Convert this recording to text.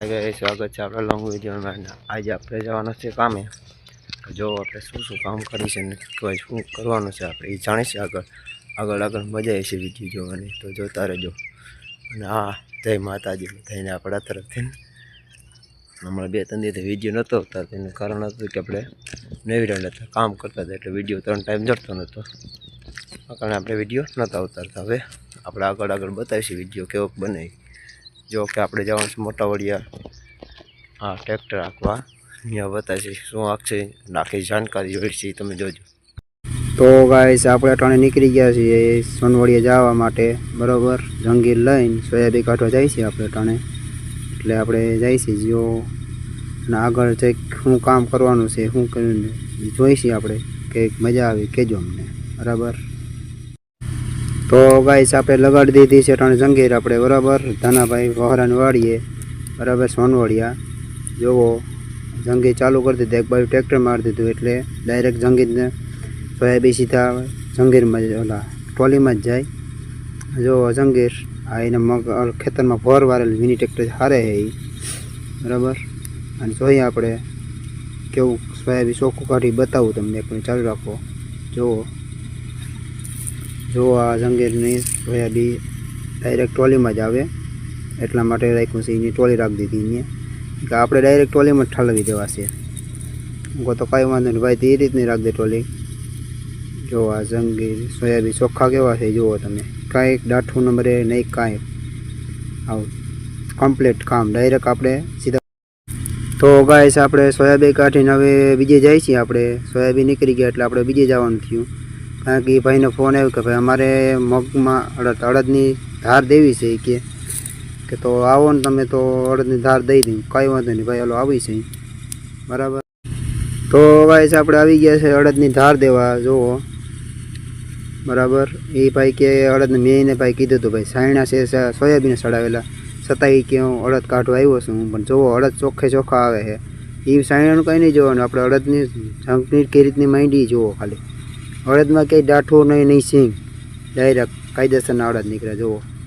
સ્વાગત છે આપણા લોંગ વિડીયોમાં આજે આપણે જવાનું છે કામે. જો આપણે શું શું કામ કરી છે ને શું કરવાનું છે આપણે એ જાણીશું આગળ. આગળ આગળ મજા આવશે વીડિયો જોવાની. તો જોતા રહેજો અને હા, જય માતાજી થઈને આપણા તરફથી. હમણાં બે ત્રણ દિવસ વીડિયો નહોતો આવતા. એનું કારણ હતું કે આપણે નવી રહ્યા હતા કામ કરતા હતા એટલે વીડિયો ત્રણ ટાઈમ જડતો નહોતો. આ કારણે આપણે વીડિયો નહોતા ઉતારતા. હવે આપણે આગળ આગળ બતાવીશું વીડિયો કેવોક બને. જો કે આપણે જવાનું છે મોટા વડિયા. હા ટ્રેક્ટર આંકવા અહીંયા બતાવીશ શું આંકશે નાખી જાણકારી જોઈ છે, તમે જોજો. તો ગાઈસ આપણે અટાણે નીકળી ગયા છીએ સોનવડીએ જવા માટે, બરાબર? જંગીર લઈને સોયાબી કાઢવા જાય છે આપણે અટાણે. એટલે આપણે જાય છે જો અને આગળ જઈ શું કામ કરવાનું છે, શું કરીને જોઈશું આપણે. કે મજા આવી, કહેજો અમને. બરાબર? તો ગાઈસ આપણે લગાડી દીધી છે ત્રણ જંગીર આપણે, બરાબર? ધાનાભાઈ વહરાને વાળીએ બરાબર? સોનવડિયા. જોવો જંગીર ચાલુ કરી દીધું, એક બાજુ ટ્રેક્ટર મારી દીધું, એટલે ડાયરેક્ટ જંગીરને સોયાબી સીધા જંગીરમાં જ, ઓલા ટ્રોલીમાં જ જાય. જુઓ જંગીર, આ એને મગ ખેતરમાં ભોર વારેલું મિની ટ્રેક્ટર હારે છે એ બરાબર? અને જોઈએ આપણે કેવું સોયાબી ચોખ્ખું કાઢી બતાવું તમને પણ ચાલુ રાખો. જુઓ જુઓ આ જંગીરની સોયાબી ડાયરેક્ટ ટ્રોલીમાં જ આવે. એટલા માટે રાખ્યું છે, એની ટ્રોલી રાખી દીધી અહીંયા કે આપણે ડાયરેક્ટ ટ્રોલીમાં જ ઠાલવી દેવા છે. હું તો કાંઈ વાંધો નહીં, ભાઈ, તે રીતની રાખ દે ટ્રોલી જો આ જંગીર સોયાબીન ચોખ્ખા કેવા છે, જુઓ તમે. કાંઈક દાઠું નંબરે નહીં કાંઈ. આવું કમ્પ્લીટ કામ ડાયરેક્ટ આપણે સીધા. તો ગાય આપણે સોયાબીન કાઢીને હવે બીજે જાય છીએ આપણે. સોયાબીન નીકળી ગયા એટલે આપણે બીજે જવાનું થયું. કે એ ભાઈનો ફોન આવ્યો કે ભાઈ અમારે મગમાં અડદ, અડદની ધાર દેવી છે કે. કે તો આવો ને તમે તો અડદની ધાર દઈ દઉં. કાંઈ વાંધો નહીં ભાઈ, હાલો, આવી છે બરાબર? તો ભાઈ આપણે આવી ગયા છે અડદની ધાર દેવા, જુઓ. બરાબર? એ ભાઈ કે અડદ મેં એને ભાઈ કીધું હતું ભાઈ, સાયણા છે સોયાબીન સડાવેલા. છતાં કે હું અડદ કાઢવા આવ્યો છું હું, પણ જુઓ, અડદ ચોખ્ખે ચોખ્ખા આવે છે. એ સાયણાનું કંઈ નહીં જોવાનું, આપણે અડદની ઝંકની કઈ રીતની માંડી જુઓ ખાલી. અડદમાં કંઈ ડાઠું નહીં નહીં સિંગ ડાયરેક્ટ કાયદેસરના અડદ નીકળે જુઓ.